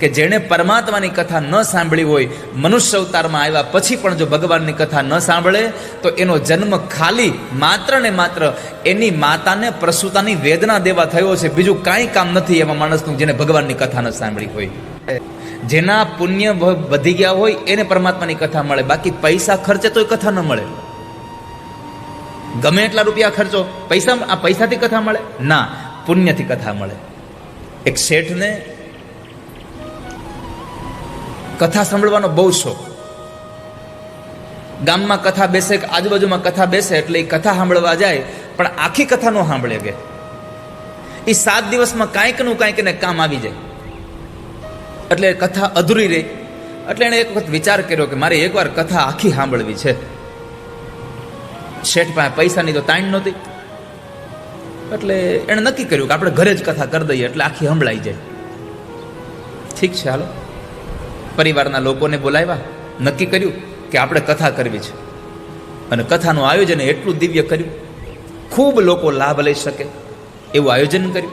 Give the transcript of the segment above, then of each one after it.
કે જેણે પરમાત્માની કથા ન સાંભળી હોય, મનુષ્ય અવતારમાં આવ્યા પછી પણ જો ભગવાનની કથા ન સાંભળે, તો એનો જન્મ ખાલી માત્ર ને માત્ર એની માતાને પ્રસૂતાની વેદના દેવા થયો છે. બીજું કાંઈ કામ નથી એવા માણસનું જેને ભગવાનની કથા ન સાંભળી હોય. જેના પુણ્ય વધી ગયા હોય, એને પરમાત્માની કથા મળે. બાકી પૈસા ખર્ચે તોય કથા ન મળે. ગમે એટલા રૂપિયા ખર્ચો, પૈસા, આ પૈસાથી કથા મળે? ના, પુણ્યથી કથા મળે. એક શેઠને કથા સાંભળવાનો બહુ શોખ. ગામમાં કથા બેસે કે આજુબાજુમાં કથા બેસે એટલે એ કથા સાંભળવા જાય, પણ આખી કથા નો સાંભળે કે. એ સાત દિવસમાં કાંઈકનું કાંઈક એને કામ આવી જાય. એટલે કથા અધૂરી રહી. એટલે એણે એક વખત વિચાર કર્યો કે મારે એકવાર કથા આખી સાંભળવી છે. શેઠ પાસે પૈસાની તો તાણ નહોતી. એટલે એણે નક્કી કર્યું કે આપણે ઘરે જ કથા કરી દઈએ એટલે આખી સંભળાઈ જાય. ઠીક છે, હાલો. પરિવારના લોકોને બોલાવ્યા. નક્કી કર્યું કે આપણે કથા કરવી છે. અને કથાનું આયોજન એટલું દિવ્ય કર્યું. ખૂબ લોકો લાભ લઈ શકે એવું આયોજન કર્યું.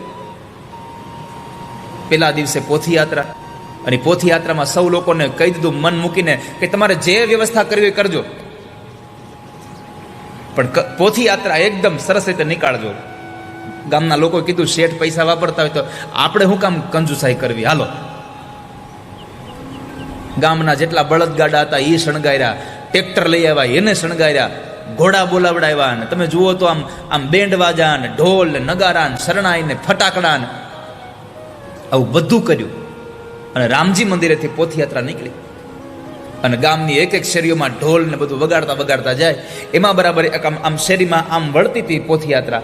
પેલા દિવસે પોથીયાત્રા. અને પોથીયાત્રામાં સૌ લોકોને કહી દીધું મન મૂકીને કે તમારે જે વ્યવસ્થા કરવી હોય કરજો. પણ પોથીયાત્રા એકદમ સરસ રીતે નીકાળજો. ગામના લોકોએ કીધું, શેઠ પૈસા વાપરતા હોય તો આપણે શું કામ કંજુસાઈ કરવી? હાલો. ગામના જેટલા બળદગાડા હતા એ શણગાર્યા. ટ્રેક્ટર લઈ આવ્યા, એને શણગાર્યા. ઘોડા બોલાવડાવ્યા ને તમે જુઓ તો આમ આમ બેન્ડ વાજા ને ઢોલ ને નગારા ને શરણાઈ ને ફટાકડા ને આવું બધું કર્યું. અને રામજી મંદિરેથી પોથયાત્રા નીકળી. અને ગામની એક એક શેરીઓમાં ઢોલ ને બધું વગાડતા વગાડતા જાય. એમાં બરાબર એક આમ આમ શેરીમાં આમ વળતી હતી પોથયાત્રા.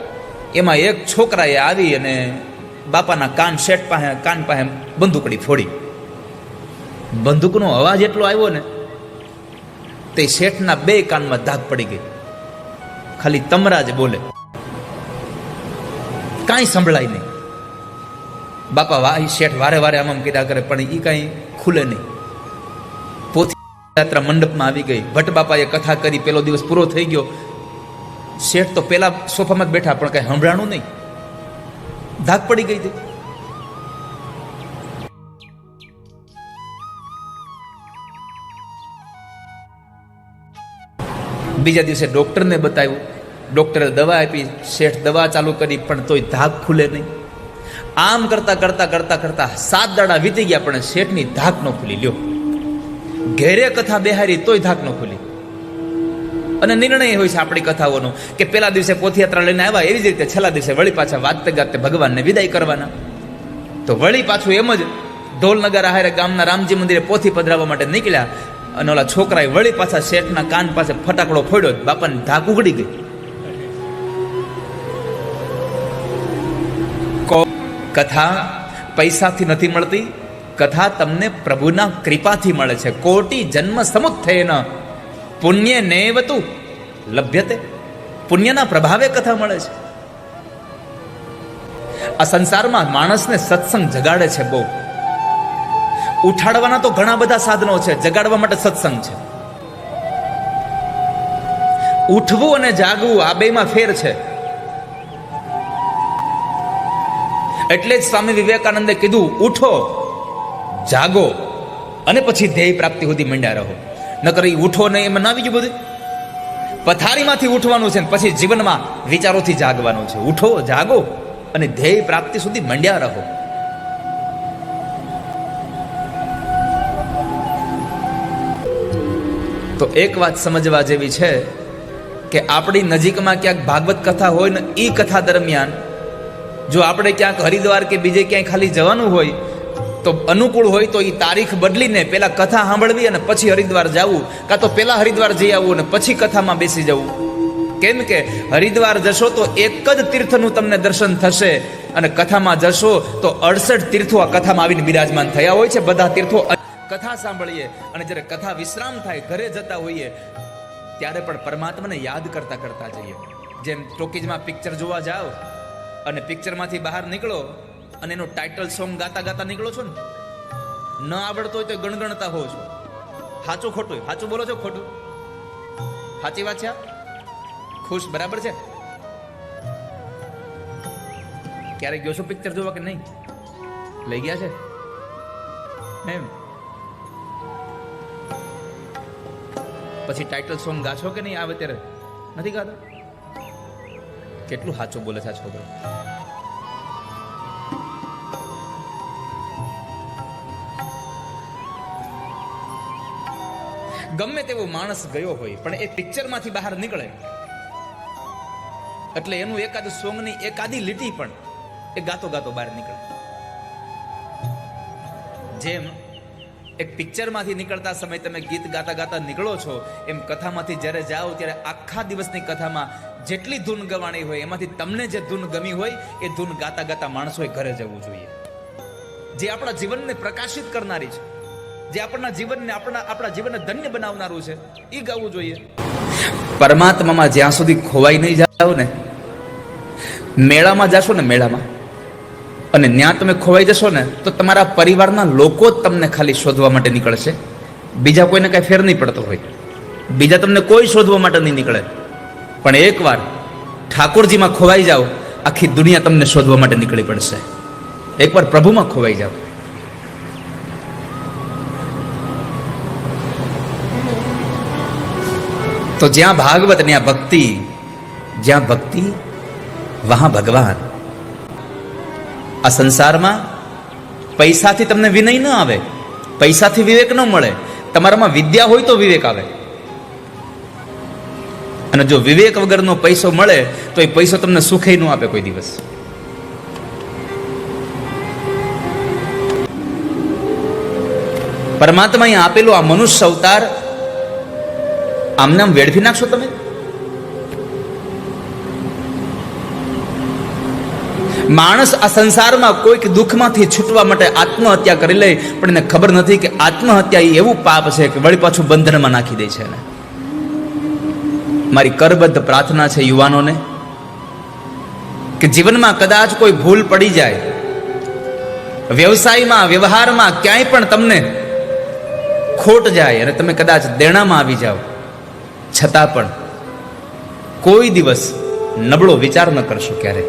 એમાં એક છોકરાએ આવી અને બાપાના કાન શેઠ પાસે, કાન પાસે બંદૂકડી ફોડી. બંદૂકનો અવાજ એટલો આવ્યો ને, તે શેઠના બે કાનમાં ધાક પડી ગઈ. ખાલી તમરા જ બોલે, કાંઈ સંભળાય નહીં. બાપા, વાહ શેઠ વારે વારે આમ આમ કરે, પણ એ કાંઈ ખુલે નહીં. પોથી યાત્રા મંડપમાં આવી ગઈ. ભટ્ટ બાપાએ કથા કરી, પેલો દિવસ પૂરો થઈ ગયો. શેઠ તો પેલા સોફામાં જ બેઠા, પણ કાંઈ સંભળાણું નહીં. ધાક પડી ગઈ હતી. બીજા દિવસે ડૉક્ટરને બતાવ્યું. ડૉક્ટરે દવા આપી, શેઠ દવા ચાલુ કરી, પણ તોય ધાક ખુલે નહીં. આમ કરતા કરતા કરતા કરતા સાત દાડા વીતી ગયા, પણ શેઠની ધાક ન ખુલી. લ્યો. ઘેરે કથા બેહારી તોય ધાક ન ખુલી. અને નિર્ણય હોય છે આપણી કથાઓનો કે પેલા દિવસે પોથયાત્રા લઈને આવ્યા, એવી જ રીતે છેલ્લા દિવસે વળી પાછા વાતતે ગાતે ભગવાનને વિદાય કરવાના. તો વળી પાછું એમ જ ઢોલ નગારા હારે ગામના રામજી મંદિરે પોથી પધરાવવા માટે નીકળ્યા. અને ઓલા છોકરાએ વળી પાછા શેઠના કાન પાસે ફટાકડો ફોડ્યો બાપાને ધાક ઉગડી ગઈ. કથા પૈસાથી નથી મળતી, કથા તમને પ્રભુના કૃપાથી મળે છે. કોટી જન્મ સમુત્થયેન પુણ્ય નેવતુ લભ્યતે. પુણ્યના પ્રભાવે કથા મળે છે. આ સંસારમાં માણસને સત્સંગ જગાડે છે બહુ. ઉઠાડવાના તો ઘણા બધા સાધનો છે, જગાડવા માટે સત્સંગ છે. ઉઠવું અને જાગવું આ બેમાં ફેર છે. એટલે જ સ્વામી વિવેકાનંદે કીધું, ઉઠો, જાગો અને પછી ધ્યેય પ્રાપ્તિ સુધી મંડ્યા રહો. નકર એ ઉઠો નહીં એમાં ના ગયું બધું. પથારીમાંથી ઉઠવાનું છે પછી જીવનમાં વિચારોથી જાગવાનું છે. ઉઠો, જાગો અને ધ્યેય પ્રાપ્તિ સુધી મંડ્યા રહો. તો એક વાત સમજવા જેવી છે કે આપણી નજીકમાં ક્યાંક ભાગવત કથા હોય ને એ કથા દરમિયાન જો આપણે ક્યાંક હરિદ્વાર કે બીજે ક્યાંય ખાલી જવાનું હોય તો અનુકૂળ હોય તો એ તારીખ બદલીને પેલા કથા સાંભળવી અને પછી હરિદ્વાર જવું. કાં તો પેલા હરિદ્વાર જઈ આવવું અને પછી કથામાં બેસી જવું. કેમ કે હરિદ્વાર જશો તો એક જ તીર્થનું તમને દર્શન થશે અને કથામાં જશો તો અડસઠ તીર્થો આ કથામાં આવીને બિરાજમાન થયા હોય છે. બધા તીર્થો કથા સાંભળીએ અને જ્યારે કથા વિશ્રામ થાય, ઘરે જતા હોઈએ, ત્યારે પણ પરમાત્માને યાદ કરતા કરતા જઈએ. જેમ ટોકીજમાં પિક્ચર જોવા જાઓ અને પિક્ચરમાંથી બહાર નીકળો અને એનું ટાઇટલ સોંગ ગાતા ગાતા નીકળો છો ને? ન આવડતો હોય તો ગણગણતા હો છો. સાચું ખોટું સાચું બોલો છો ખોટું? સાચી વાત છે? ખુશ? બરાબર છે? ક્યારેક ગયો છો પિક્ચર જોવા કે નહીં? લઈ ગયા છે? એમ? પછી ટાઇટલ સોંગ ગાશો કે નહીં આવે ત્યારે? નથી ગાતો? કેટલું સાચું બોલે છે છોકરો. ગમે તેવો માણસ ગયો હોય, પણ એ પિક્ચરમાંથી બહાર નીકળે. એટલે એનું એકાદ સોંગની એકાદી લીટી પણ એ ગાતો ગાતો બહાર નીકળે. જેમ એક પિક્ચરમાંથી નીકળતા સમય તમે ગીત ગાતા ગાતા નીકળો છો, એમ કથામાંથી જ્યારે જાઓ ત્યારે આખા દિવસની કથામાં જેટલી ધૂન ગવાણી હોય, એમાંથી તમને જે ધૂન ગમી હોય, એ ધૂન ગાતા ગાતા માણસોએ ઘરે જવું જોઈએ. જે આપણા જીવનને પ્રકાશિત કરનારી છે, જે આપણા જીવનને આપણા આપણા જીવનને ધન્ય બનાવનારું છે, એ ગાવું જોઈએ. પરમાત્મામાં જ્યાં સુધી ખોવાઈ નહીં જાવ ને, મેળામાં જાશો ને મેળામાં અને ત્યાં તમે ખોવાઈ જશો ને, તો તમારા પરિવારના લોકો જ તમને ખાલી શોધવા માટે નીકળશે. બીજા કોઈને કાંઈ ફેર નહીં પડતો હોય. બીજા તમને કોઈ શોધવા માટે નહીં નીકળે. પણ એકવાર ઠાકોરજીમાં ખોવાઈ જાઓ, આખી દુનિયા તમને શોધવા માટે નીકળી પડશે. એકવાર પ્રભુમાં ખોવાઈ જાઓ. તો જ્યાં ભાગવત ત્યાં ભક્તિ, જ્યાં ભક્તિ, વહાં ભગવાન. આ સંસારમાં પૈસાથી તમને વિનય ન આવે, પૈસાથી વિવેક ન મળે, તમારામાં વિદ્યા હોય તો વિવેક આવે. અને જો વિવેક વગરનો પૈસો મળે, તો એ પૈસો તમને સુખે ન આપે કોઈ દિવસ. પરમાત્માએ આપેલો આ મનુષ્ય અવતાર આમને આમ વેડફી નાખશો તમે? માણસ આ સંસારમાં કોઈક દુઃખમાંથી છૂટવા માટે આત્મહત્યા કરી લે, પણ એને ખબર નથી કે આત્મહત્યા એ એવું પાપ છે કે વળી પાછું બંધનમાં નાખી દે છે એને. મારી કરબદ્ધ પ્રાર્થના છે યુવાનોને કે જીવનમાં કદાચ કોઈ ભૂલ પડી જાય, વ્યવસાયમાં, વ્યવહારમાં ક્યાંય પણ તમને ખોટ જાય અને તમે કદાચ દેણામાં આવી જાઓ, છતાં પણ કોઈ દિવસ નબળો વિચાર ન કરશો ક્યારે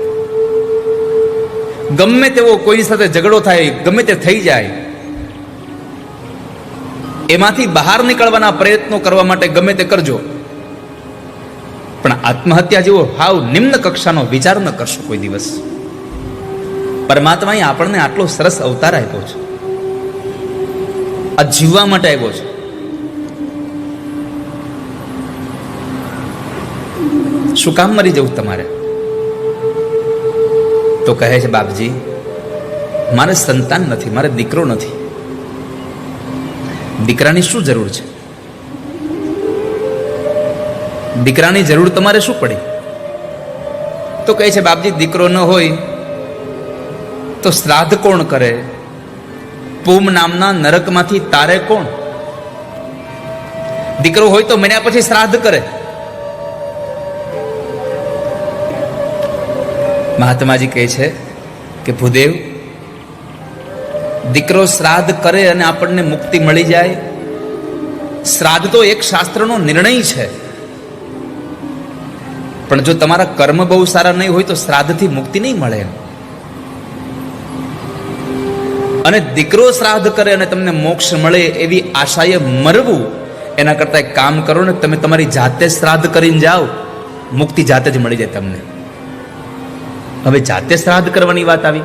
ગમે તેવો કોઈની સાથે ઝઘડો થાય, ગમે તે થઈ જાય, એમાંથી બહાર નીકળવાના પ્રયત્નો કરવા માટે ગમે તે કરજો. પણ આત્મહત્યા જેવો હાવ નિમ્ન કક્ષાનો વિચાર ન કરશો કોઈ દિવસ. પરમાત્માએ આપણને આટલો સરસ અવતાર આપ્યો છે. આ જીવવા માટે આવ્યો છે. શું કામ મરી જવું તમારે? તો કહે છે, બાપજી, મારે સંતાન નથી, મારે દીકરો નથી. દીકરાની શું જરૂર છે? દીકરાની જરૂર તમારે શું પડી? તો કહે છે, બાપજી, દીકરો ન હોય તો શ્રાદ્ધ કોણ કરે? પૂમ નામના નરકમાંથી તારે કોણ? દીકરો હોય તો મર્યા પછી શ્રાદ્ધ કરે. મહાત્માજી કહે છે કે ભૂદેવ, દીકરો શ્રાદ્ધ કરે અને આપણને મુક્તિ મળી જાય. શ્રાદ્ધ તો એક શાસ્ત્રનો નિર્ણય છે. પણ જો તમારા કર્મ બહુ સારા નહીં હોય તો શ્રાદ્ધથી મુક્તિ નહીં મળે અને દીકરો શ્રાદ્ધ કરે અને તમને મોક્ષ મળે એવી આશાએ મરવું, એના કરતા એક કામ કરો ને તમે તમારી જાતે શ્રાદ્ધ કરીને જાઓ, મુક્તિ જાતે જ મળી જાય તમને. હવે જાતે શ્રાદ્ધ કરવાની વાત આવી.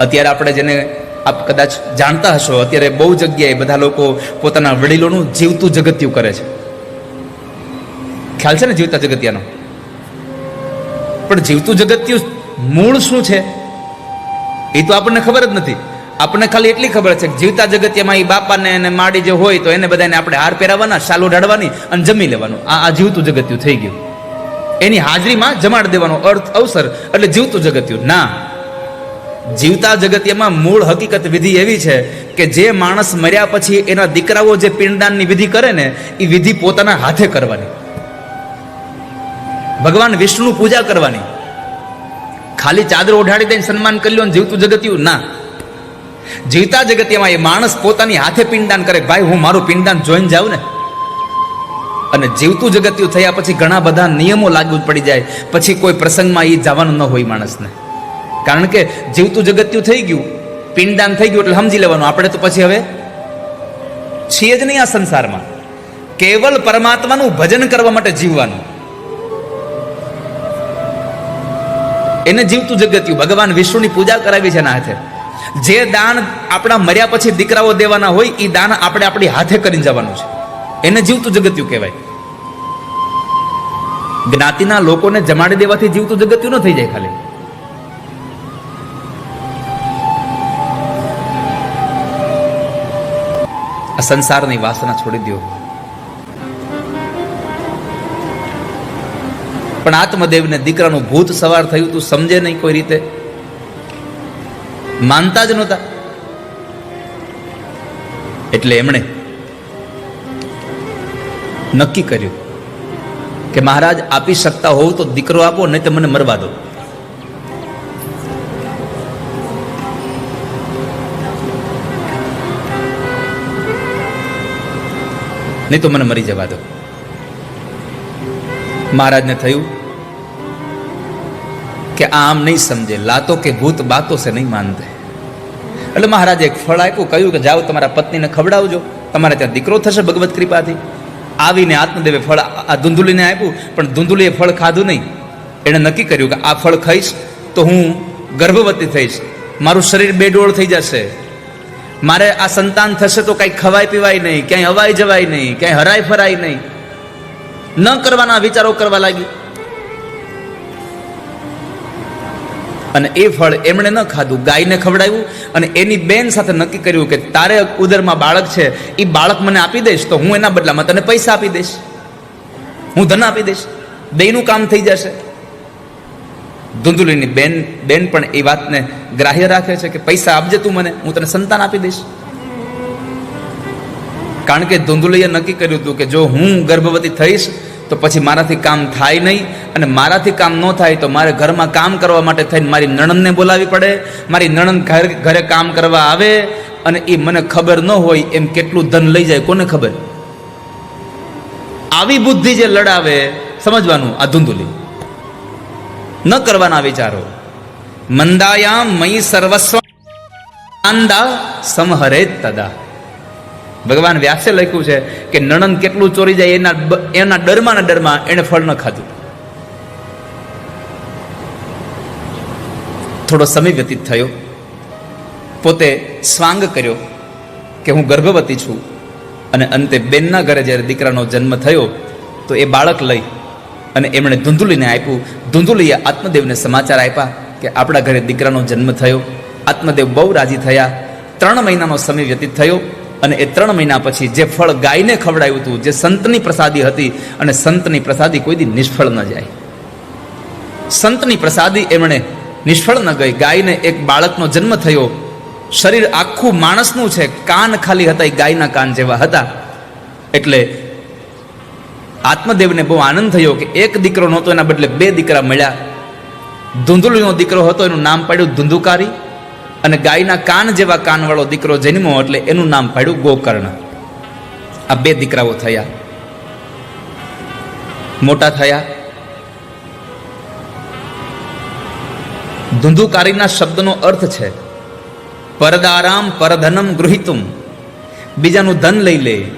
અત્યારે આપણે જેને આપ કદાચ જાણતા હશો, અત્યારે બહુ જગ્યાએ બધા લોકો પોતાના વડીલોનું જીવતું જગત્યું કરે છે. ખ્યાલ છે ને જીવતા જગતિયાનો? પણ જીવતું જગત્યું મૂળ શું છે? એ તો આપણને ખબર જ નથી. આપણને ખાલી એટલી ખબર છે જીવતા જગતિયામાં એ બાપાને અને માડી જે હોય તો એને બધાને આપણે હાર પહેરાવવાના, શાલો ઢાળવાની અને જમી લેવાનું. આ આ જીવતું જગત્યું થઈ ગયું. એની હાજરીમાં જમાડ દેવાનો અર્થ અવસર એટલે જીવતું જગત્યું. ના. જીવતા જગતિયામાં મૂળ હકીકત વિધિ એવી છે કે જે માણસ મર્યા પછી એના દીકરાઓ જે પિંડદાનની વિધિ કરે ને એ વિધિ પોતાના હાથે કરવાની. ભગવાન વિષ્ણુ પૂજા કરવાની. ખાલી ચાદર ઓઢાડી દઈને સન્માન કરી લો જીવતું જગતિયું? ના. જીવતા જગતિયામાં એ માણસ પોતાની હાથે પિંડદાન કરે. ભાઈ, હું મારું પિંડદાન જોઈને જાઉં ને? અને જીવતું જગત્યું થયા પછી ઘણા બધા નિયમો લાગુ પડી જાય. પછી કોઈ પ્રસંગમાં એ જવાનું ન હોય માણસને. કારણ કે જીવતું જગત્યું થઈ ગયું. પિંડદાન થઈ ગયું એટલે સમજી લેવાનું. આપણે તો પછી હવે છીએ જ નહીં આ સંસારમાં. કેવલ પરમાત્માનું ભજન કરવા માટે જીવવાનું. એને જીવતું જગત્યું. ભગવાન વિષ્ણુની પૂજા કરાવી છે એના હાથે. જે દાન આપણા મર્યા પછી દીકરાઓ દેવાના હોય એ દાન આપણે આપણી હાથે કરીને જવાનું છે. એને જીવતું જગત્યું કહેવાય. જ્ઞાતિના લોકોને જમાડી દેવાથી જીવતું જગત્યું ન થઈ જાય ખાલી. આ સંસારની વાસના છોડી દો પણ આત્મદેવને દીકરાનું ભૂત સવાર થયું તું સમજે નહીં કોઈ રીતે. માનતા જ નહોતા. એટલે એમણે નક્કી કર્યું કે મહારાજ, આપી શકતા હોવ તો દીકરો આપો, નહીં તો મને મરવા દો. નહીં તો મને મરી જવા દો. મહારાજને થયું કે આમ નહીં સમજે, લાતો કે ભૂત બાતો સે નહીં માનતે. એટલે મહારાજે એક ફળ આપ્યું, કહ્યું કે જાઓ તમારા પત્નીને ખવડાવજો, તમારે ત્યાં દીકરો થશે ભગવત કૃપાથી. આવીને આત્મદેવે ફળ આ ધૂંધુલીને આપ્યું, પણ ધૂંધુલીએ ફળ ખાધું નહીં. એણે નક્કી કર્યું કે આ ફળ ખાઈશ તો હું ગર્ભવતી થઈશ. મારું શરીર બેડોળ થઈ જશે. મારે આ સંતાન થશે તો કાંઈ ખવાય પીવાય નહીં, ક્યાંય હવાય જવાય નહીં, ક્યાંય હરાય ફરાય નહીં. ન કરવાના વિચારો કરવા લાગી. અને એ ફળ એમણે ન ખાધું, ગાયને ખવડાવ્યું અને એની બેન સાથે નક્કી કર્યું કે તારે ઉદરમાં બાળક છે એ બાળક મને આપી દઈશ તો હું એના બદલામાં તને પૈસા આપી દઈશ. હું ધન આપી દઈશ. દહીંનું કામ થઈ જશે. ધુંધુલીની બેન બેન પણ એ વાતને ગ્રાહ્ય રાખે છે કે પૈસા આપજે તું મને, હું તને સંતાન આપી દઈશ. કારણ કે ધુંધુલીએ નક્કી કર્યું હતું કે જો હું ગર્ભવતી થઈશ તો પછી મારાથી કામ થાય નહીં અને મારાથી કામ ન થાય તો મારે ઘરમાં કામ કરવા માટે થઈને મારી નણંદને બોલાવી પડે. મારી નણંદ ઘર ઘરે કામ કરવા આવે અને એ મને ખબર ન હોય એમ કેટલું ધન લઈ જાય, કોને ખબર? આવી બુદ્ધિ જે લડાવે, સમજવાનું, આ ધુંધુલી. ન કરવાના વિચારો. મંદાયામ મય સર્વસ્વ સમહરે તદા. ભગવાન વ્યાસે લખ્યું છે કે નણંદ કેટલું ચોરી જાય એના એના ડરમાં ડરમાં એને ફળ ન ખાધું. થોડો સમય વ્યતીત થયો. પોતે સ્વાંગ કર્યો કે હું ગર્ભવતી છું અને અંતે બેનના ઘરે જ્યારે દીકરાનો જન્મ થયો તો એ બાળક લઈ અને એમણે ધૂંધુલીને આપ્યું. ધૂંધુલીએ આત્મદેવને સમાચાર આપ્યા કે આપણા ઘરે દીકરાનો જન્મ થયો. આત્મદેવ બહુ રાજી થયા. ત્રણ મહિનાનો સમય વ્યતીત થયો. અને એ ત્રણ મહિના પછી જે ફળ ગાયને ખવડાવ્યું હતું, જે સંતની પ્રસાદી હતી, અને સંતની પ્રસાદી કોઈ દી નિષ્ફળ ન જાય. સંતની પ્રસાદી એમણે નિષ્ફળ ન ગઈ. ગાયને એક બાળકનો જન્મ થયો. શરીર આખું માણસનું છે. કાન ખાલી હતા, એ ગાયના કાન જેવા હતા. એટલે આત્મદેવને બહુ આનંદ થયો કે એક દીકરો નહોતો, એના બદલે બે દીકરા મળ્યા. ધૂંધુલીનો દીકરો હતો, એનું નામ પાડ્યું ધુંધુકારી. અને ગાયના કાન જેવા કાનવાળો દીકરો જન્મ્યો એટલે એનું નામ પાડ્યું ગોકર્ણ. આ બે દીકરાઓ થયા. મોટા થયા. ધુંધુકારીના શબ્દનો અર્થ છે, પરદારામ પરધનમ ગૃહિતુમ. બીજાનું ધન લઈ લે,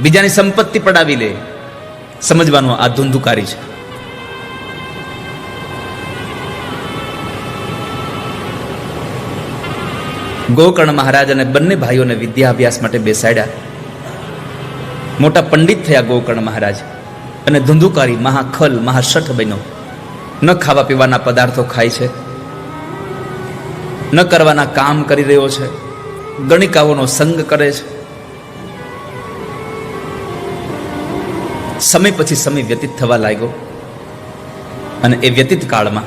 બીજાની સંપત્તિ પડાવી લે. સમજવાનું આ ધુંધુકારી છે. ગોકર્ણ મહારાજ અને બંને ભાઈઓને વિદ્યા અભ્યાસ માટે બેસાડ્યા. મોટા પંડિત થયા ગોકર્ણ મહારાજ અને ધુંધુકારી, મહાખલ, મહાશઠ બન્યો. ન ખાવા પીવાના પદાર્થો ખાય છે, ન કરવાના કામ કરી રહ્યો છે, ગણિકાઓનો સંગ કરે છે. સમય પછી સમય વ્યતીત થવા લાગ્યો અને એ વ્યતીત કાળમાં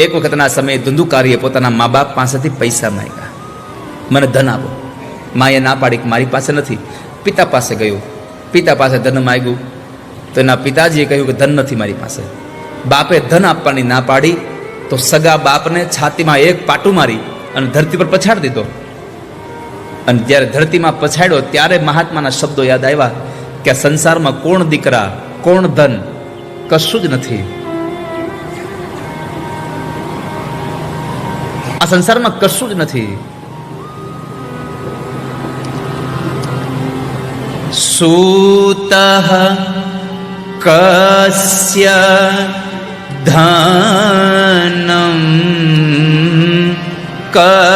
એક વખતના સમયે ધુંધુકારીએ પોતાના મા બાપ પાસેથી પૈસા માંગ્યા. મને ધન આપો. માએ ના પાડી કે મારી પાસે નથી. પિતા પાસે ગયો. પિતા પાસે ધન માંગ્યું. તો એના પિતાજીએ કહ્યું કે ધન નથી મારી પાસે. બાપે ધન આપવાની ના પાડી તો સગા બાપને છાતીમાં એક પાટું મારી અને ધરતી પર પછાડી દીધો. અને જ્યારે ધરતીમાં પછાડ્યો ત્યારે મહાત્માના શબ્દો યાદ આવ્યા કે સંસારમાં કોણ દીકરા, કોણ ધન, કશું જ નથી. સંસારમાં કશું જ નથી. સૂત કસ્ય ધનમ કસ્ય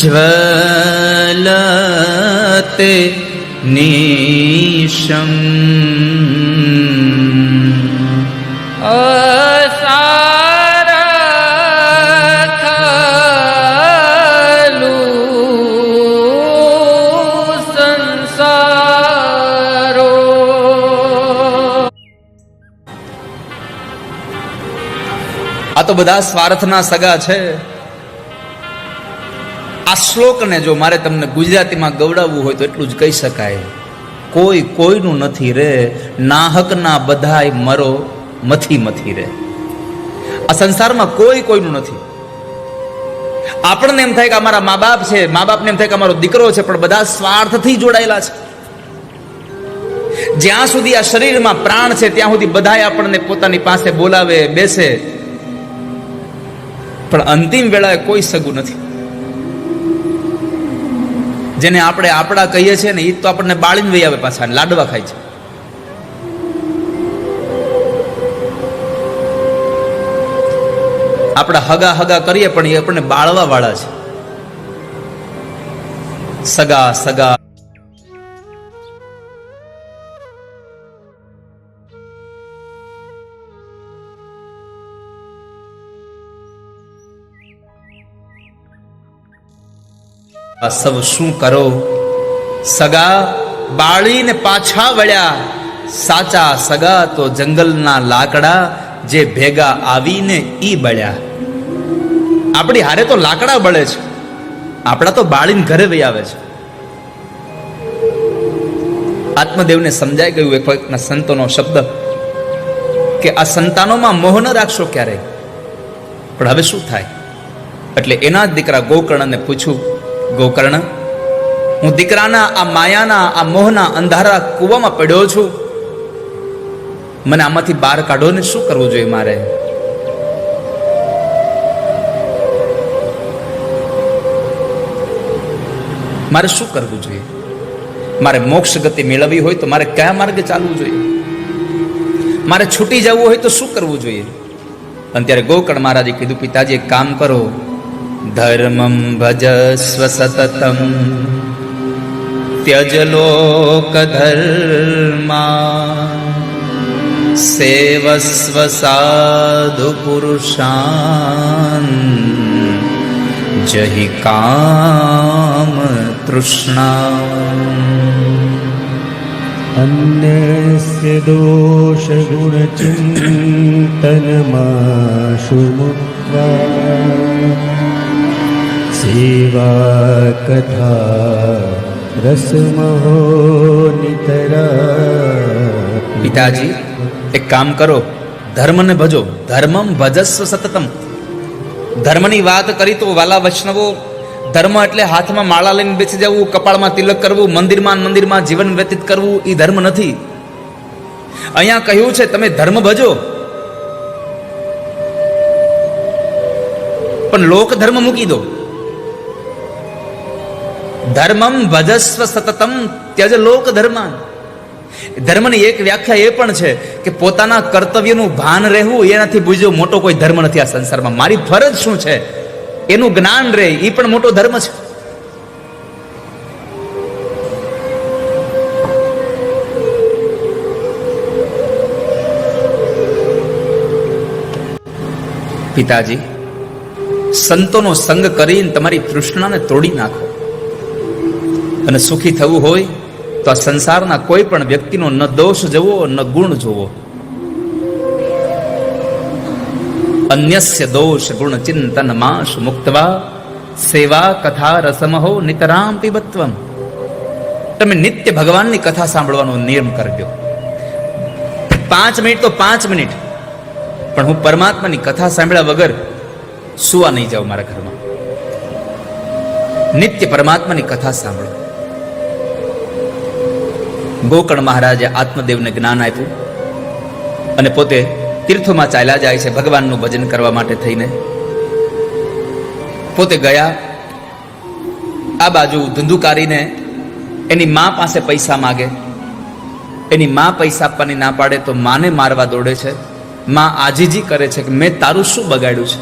અસારખલું સંસારો. આ તો બધા સ્વાર્થના સગા છે. આ શ્લોકને જો મારે તમને ગુજરાતીમાં ગવડાવવું હોય તો એટલું જ કહી શકાય. કોઈ કોઈનું નથી રે, નાહકના બધાય મરો, મથી મથી રે. આ સંસારમાં કોઈ કોઈનું નથી. આપણને એમ થાય કે અમારા મા બાપ છે મા બાપને એમ થાય કે અમારો દીકરો છે, પણ બધા સ્વાર્થથી જોડાયેલા છે. જ્યાં સુધી આ શરીરમાં પ્રાણ છે, ત્યાં સુધી બધાય આપણને પોતાની પાસે બોલાવે, બેસે. પણ અંતિમ વેળાએ કોઈ સગું નથી. જેને આપણે આપણા કહીએ છીએ ને એ તો આપણને બાળીને વહી આવે પાછા લાડવા ખાય છે. આપણા હગા હગા કરીએ પણ એ આપણને બાળવા વાળા છે. સગા સગા. સૌ શું કરો? સગા બાળીને પાછા વળ્યા. સાચા સગા તો જંગલના લાકડા જે ભેગા આવીને ઈ બળ્યા. આપણી હારે તો લાકડા બળે છે. આપણા તો બાળીને ઘરે વહી આવે છે. આત્મદેવને સમજાઈ ગયું એક વખતના સંતોનો શબ્દ કે આ સંતાનોમાં મોહ ન રાખશો ક્યારેય. પણ હવે શું થાય? એટલે એના જ દીકરા ગોકર્ણને પૂછ્યું ગોકર્ણ, હું દીકરાના, આ માયાના, આ મોહના અંધારા કૂવામાં પડ્યો છું. મને આમાંથી બહાર કાઢો ને શું કરવું જોઈએ મારે? મારે શું કરવું જોઈએ? મારે મોક્ષ ગતિ મેળવવી હોય તો મારે કયા માર્ગે ચાલવું જોઈએ? મારે છૂટી જવું હોય તો શું કરવું જોઈએ? અને ત્યારે ગોકર્ણ મહારાજે કીધું, પિતાજી, એક કામ કરો. धर्मं भजस्व सततं त्यज लोकधर्मा सेवस्वसाधुपुरुषान्। जहि काम तृष्णा अन्यस्य दोषगुणचिन्नमाशुमुक्त्वा સેવા કથા રસમહો નિતરા પિતાજી એક કામ કરો ધર્મને ભજો ધર્મમ ભજસ્વ સતતમ ધર્મની વાત કરી તો વાલા વૈષ્ણવો ધર્મ એટલે હાથમાં માળા લઈને બેસી જવું કપાળમાં તિલક કરવું મંદિરમાં મંદિરમાં જીવન વ્યતીત કરવું એ ધર્મ નથી અહીંયા કહ્યું છે તમે ધર્મ ભજો પણ લોક ધર્મ મૂકી દો ધર્મમ ભજસ્વ સતતમ ત્યજ લોક ધર્માન ધર્મની એક વ્યાખ્યા એ પણ છે કે પોતાના કર્તવ્યનું ભાન રહેવું એનાથી બીજો મોટો કોઈ ધર્મ નથી આ સંસારમાં. મારી ફરજ શું છે? એનું જ્ઞાન રહે એ પણ મોટો ધર્મ છે. પિતાજી, સંતોનો સંગ કરીને તમારી તૃષ્ણાને તોડી નાખો. અને સુખી થવું હોય તો આ સંસારના કોઈ પણ વ્યક્તિનો ન દોષ જવો, ન ગુણ જોવો. અન્યસ્ય દોષ ગુણ ચિંતન માશ મુક્તવા સેવા કથા રસમહો નિતરામ પીબત્વમ. તમે નિત્ય ભગવાનની કથા સાંભળવાનો નિયમ કરજો. પાંચ મિનિટ તો પાંચ મિનિટ. પણ હું પરમાત્માની કથા સાંભળ્યા વગર સુવા નહીં જાઉં મારા ઘરમાં. નિત્ય પરમાત્માની કથા સાંભળો. ગોકર્ણ મહારાજે આત્મદેવને જ્ઞાન આપ્યું અને પોતે તીર્થોમાં ચાલ્યા જાય છે ભગવાનનું ભજન કરવા માટે થઈને. પોતે ગયા, આ બાજુ ધંધુકારીને એની મા પાસે પૈસા માગે. એની મા પૈસા આપવાની ના પાડે તો માને મારવા દોડે છે. મા આજીજી કરે છે કે મેં તારું શું બગાડ્યું છે?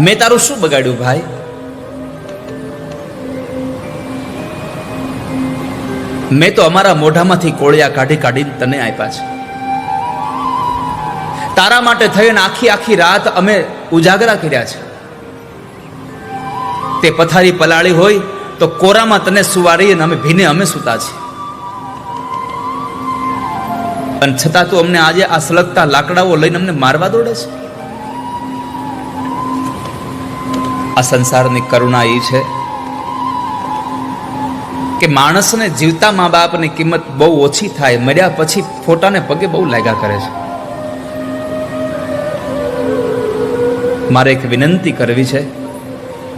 મેં તારું શું બગાડ્યું ભાઈ? મેં તો અમારા મોઢામાંથી કોળિયા કાઢી કાઢીને તને આપ્યા છે. તારા માટે થઈને આખી આખી રાત અમે ઉજાગરા કર્યા છે. તે પથારી પલાળી હોય તો કોરામાં તને સુવારી અને અમે ભીને અમે સૂતા છીએ. અને છતાં તું અમને આજે આ સળગતા લાકડાઓ લઈને અમને મારવા દોડે છે. આ સંસારની કરુણા એ છે કે માણસને જીવતા મા બાપની કિંમત બહુ ઓછી થાય, મર્યા પછી ફોટાને પગે બહુ લાગ્યા કરે છે. મારે એક વિનંતી કરવી છે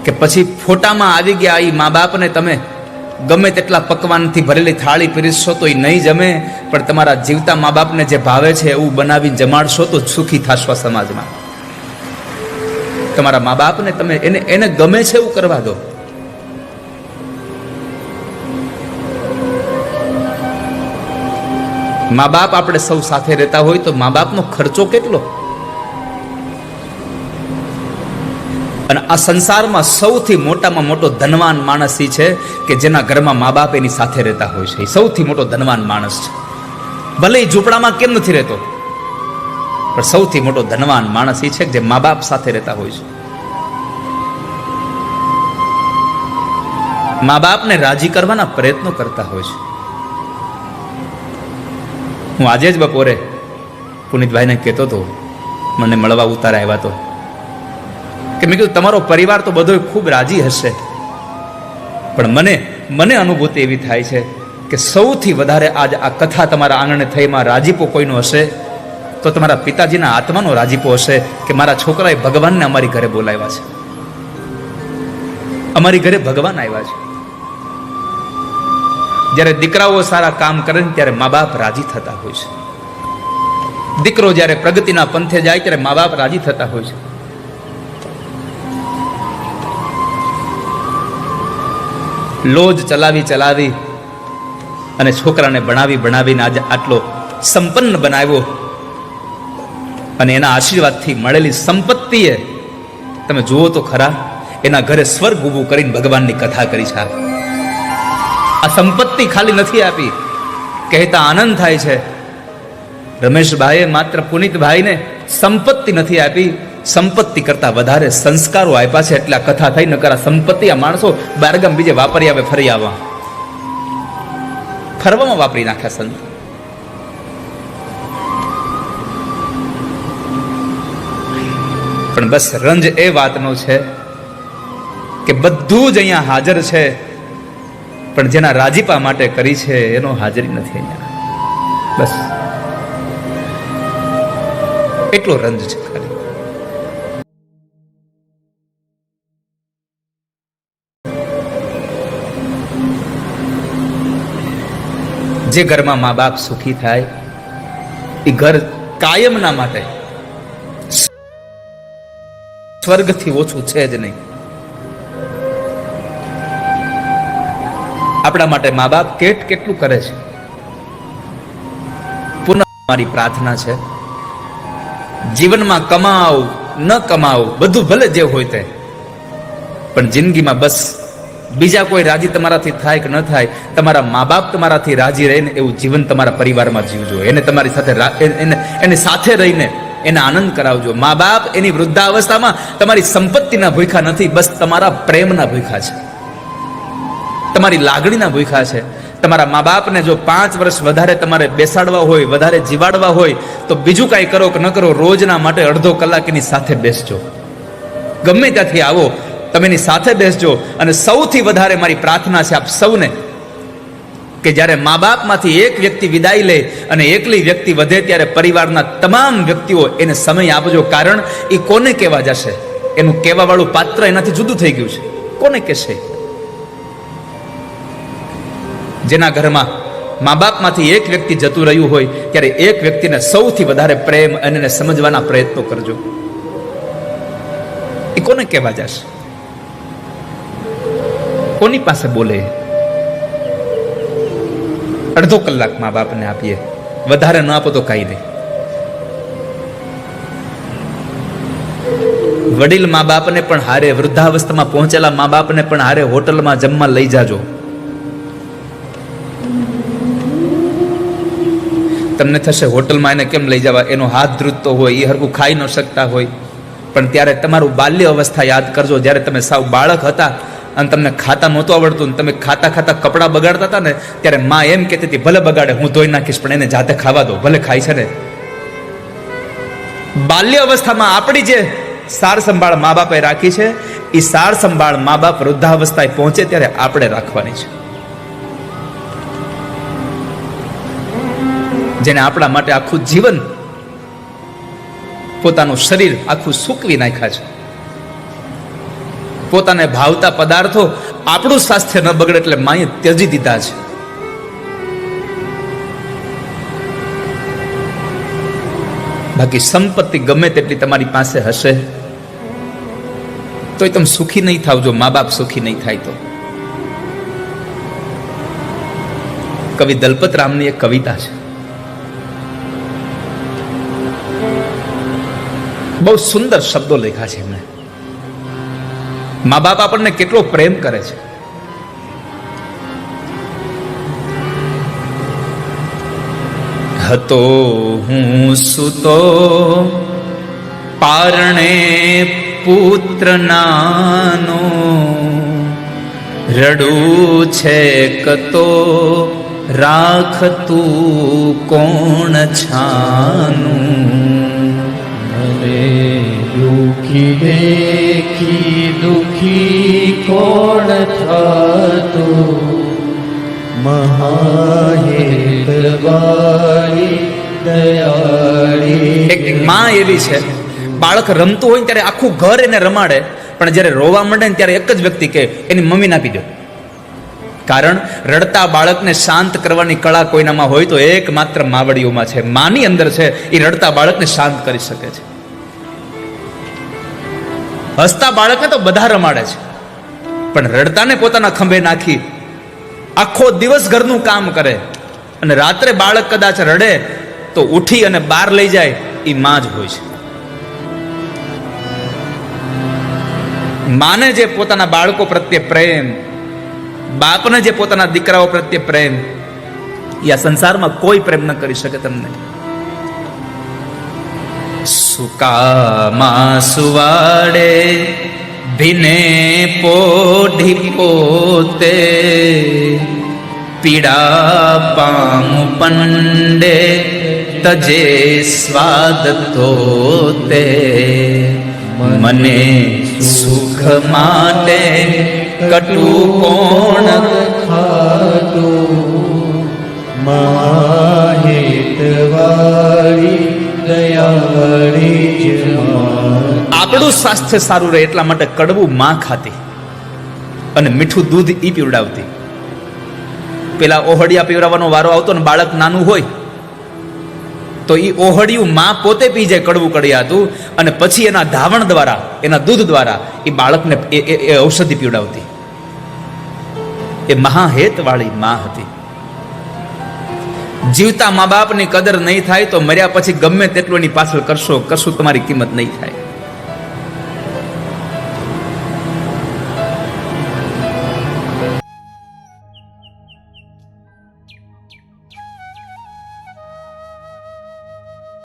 કે પછી ફોટામાં આવી ગયા એ મા બાપને તમે ગમે તેટલા પકવાનથી ભરેલી થાળી પીરસશો તો એ નહીં જમે, પણ તમારા જીવતા મા બાપને જે ભાવે છે એવું બનાવીને જમાડશો તો સુખી થશો સમાજમાં. તમારા મા બાપને તમે એને એને ગમે છે એવું કરવા દો. મા બાપ આપણે સૌ સાથે રહેતા હોય તો મા બાપનો ખર્ચો કેટલો? અને આ સંસારમાં સૌથી મોટામાં મોટો ધનવાન માણસ એ છે કે જેના ઘરમાં મા બાપ એની સાથે રહેતા હોય છે. એ સૌથી મોટો ધનવાન માણસ છે. ભલે ઝૂંપડામાં કેમ નથી રહેતો? પણ સૌથી મોટો ધનવાન માણસ એ છે કે જે મા બાપ સાથે રહેતા હોય છે. મા બાપને રાજી કરવાના પ્રયત્નો કરતા હોય છે. હું આજે જ બપોરે પુનિતભાઈને કહેતો હતો, મને મળવા ઉતાર આવ્યા તો. કે મેં કીધું, તમારો પરિવાર તો બધો ખૂબ રાજી હશે. પણ મને મને અનુભૂતિ એવી થાય છે કે સૌથી વધારે આજ આ કથા તમારા આંગણે થઈમાં રાજીપો કોઈનો હશે? તો તમારા પિતાજીના આત્માનો રાજીપો હશે કે મારા છોકરાએ ભગવાનને અમારી ઘરે બોલાવ્યા છે? અમારી ઘરે ભગવાન આવ્યા છે. જ્યારે દીકરાઓ સારા કામ કરે ને ત્યારે મા બાપ રાજી થતા હોય છે. દીકરો જ્યારે પ્રગતિના પંથે જાય ત્યારે મા બાપ રાજી થતા હોય છે. લોજ ચલાવી ચલાવી અને છોકરાને ભણાવી ભણાવીને આજે આટલો સંપન્ન બનાવ્યો અને એના આશીર્વાદથી મળેલી સંપત્તિએ તમે જુઓ તો ખરા, એના ઘરે સ્વર્ગ ઊભું કરીને ભગવાનની કથા કરી છે આ સંપત્તિ ખાલી નથી આપી. કહેતા આનંદ થાય છે. રમેશભાઈએ માત્ર પુનિતભાઈને સંપત્તિ નથી આપી, સંપત્તિ કરતા વધારે સંસ્કારો આપ્યા છે એટલે આ કથા થઈ, નકર સંપત્તિ આ માણસો બારગામ બીજે વાપરી આવે, ફરી આવવા. ફરવામાં વાપરી નાખ્યા સંત. પણ બસ રંજ એ વાતનો છે કે બધું જ અહીંયા હાજર છે. પણ જેના રાજીપા માટે કરી છે, એનો હાજરી નથી અહીંયા. બસ. એટલો રંજ છે જે ઘરમાં મા બાપ સુખી થાય, એ ઘર કાયમના માટે સ્વર્ગથી ઓછું છે જ નહીં. આપણા માટે મા બાપ કેટ કેટલું કરે છે? પુનઃ મારી પ્રાર્થના છે, જીવનમાં કમાવ, ન કમાવ, બધું ભલે જે હોય તે. પણ જિંદગીમાં બસ બીજા કોઈ રાજી તમારાથી થાય કે ન થાય, તમારા મા બાપ તમારાથી રાજી રહીને એવું જીવન તમારા પરિવારમાં જીવજો. એને તમારી સાથે એને- સાથે રહીને એને આનંદ કરાવજો. મા બાપ એની વૃદ્ધાવસ્થામાં તમારી સંપત્તિના ભૂખા નથી, બસ તમારા પ્રેમના ભૂખા છે. તમારી લાગણીના ભૂખા છે. તમારા મા બાપને જો પાંચ વર્ષ વધારે તમારે બેસાડવા હોય, વધારે જીવાડવા હોય, તો બીજું કાંઈ કરો કે ન કરો, રોજના માટે અડધો કલાક એની સાથે બેસજો. ગમે ત્યાંથી આવો, તમે એની સાથે બેસજો અને સૌથી વધારે મારી પ્રાર્થના છે આપ સૌને કે જ્યારે મા બાપમાંથી એક વ્યક્તિ વિદાય લે અને એકલી વ્યક્તિ વધે ત્યારે પરિવારના તમામ વ્યક્તિઓ એને સમય આપજો. કારણ એ કોને કહેવા જશે? એનું કહેવાવાળું પાત્ર એનાથી જુદું થઈ ગયું છે. કોને કહેશે? જેના ઘરમાં મા બાપમાંથી એક વ્યક્તિ જતું રહ્યું હોય, ત્યારે એક વ્યક્તિને સૌથી વધારે પ્રેમ અને સમજવાના પ્રયત્નો કરજો. એ કોને કહેવા જશે? કોની પાસે બોલે? અડધો કલાક મા બાપને આપીએ. વધારે ન આપો તો કાંઈ નહીં. વડીલ મા બાપને પણ હારે વૃદ્ધાવસ્થામાં પહોંચેલા મા બાપને પણ હારે હોટલમાં જમવા લઈ જાજો. તમને થશે હોટલમાં એને કેમ લઈ જવા? એનો હાથ ધ્રુજતો હોય એ હરકું ખાઈ ન શકતા હોય. પણ ત્યારે તમારું બાલ્ય અવસ્થા યાદ કરજો. જ્યારે તમે સાવ બાળક હતા અને તમને ખાતા નહોતું આવડતું તમે ખાતા ખાતા કપડાં બગાડતા હતા ને, ત્યારે માં એમ કહેતી હતી, ભલે બગાડે, હું ધોઈ નાખીશ, પણ એને જાતે ખાવા દો. ભલે ખાય છે ને. બાલ્ય અવસ્થામાં આપણી જે સાર સંભાળ મા બાપે રાખી છે એ સાર સંભાળ મા બાપ વૃદ્ધાવસ્થાએ પહોંચે ત્યારે આપણે રાખવાની છે. જેને આપણા માટે આખું જીવન પોતાનું શરીર આખું સૂકવી નાખ્યા છે. પોતાને ભાવતા પદાર્થો આપણું સ્વાસ્થ્ય ન બગડે એટલે માએ ત્યજી દીધા છે. બાકી સંપત્તિ ગમે તેટલી તમારી પાસે હશે, તોય તમે સુખી નહીં થાવ જો મા બાપ સુખી નહીં થાય તો. કવિ દલપત રામની એક કવિતા છે. બહુ સુંદર શબ્દો લખ્યા છે એમણે. મા બાપ આપણને કેટલો પ્રેમ કરે છે. હતો હું સુતો પારણે પુત્ર નાનો. રડું છે કતો રાખ તું કોણ છાનું. મને દુખી દેખી દુખી કોણ થતું એક માં એવી છે બાળક રમતું હોય ત્યારે આખું ઘર એને રમાડે, પણ જ્યારે રોવા માંડે ત્યારે એક જ વ્યક્તિ કે એની મમ્મીને આપી દો કારણ રડતા બાળકને શાંત કરવાની કળા કોઈનામાં હોય તો એકમાત્ર માવડીઓમાં છે. માની અંદર છે એ રડતા બાળકને શાંત કરી શકે છે. હસતા બાળકને તો બધા રમાડે છે. પણ રડતાને પોતાના ખંભે નાખી આખો દિવસ ઘરનું કામ કરે. અને રાત્રે બાળક કદાચ રડે તો ઉઠી અને બહાર લઈ જાય એ માં જ હોય છે. માને જે પોતાના બાળકો પ્રત્યે પ્રેમ, બાપને જે પોતાના દીકરાઓ પ્રત્યે પ્રેમ એ આ સંસારમાં કોઈ પ્રેમ ન કરી શકે તમને. સુકામાં સુવાડે ભીને પોઢી પોતે પીડા પામુ પંડે તજે સ્વાદ તોતે મને સુખ માટે કટુ કોણ ખાતું માહિતમાં. આપણું સ્વાસ્થ્ય સારું રહે એટલા માટે કડવું માં ખાતી અને મીઠું દૂધ ઈ પીવડાવતી. પેલા ઓહડિયા પીવડાવવાનો વારો આવતો ને બાળક નાનું હોય, તો એ ઓહડિયું માં પોતે પી જાય કડવું કડિયાતું અને પછી એના ધાવણ દ્વારા, એના દૂધ દ્વારા એ બાળકને એ ઔષધિ પીવડાવતી. એ મહાહેત વાળી માં હતી. જીવતા મા બાપની કદર નહીં થાય તો મર્યા પછી ગમે તેટલું એની પાછળ કરશો કશું તમારી કિંમત નહીં થાય.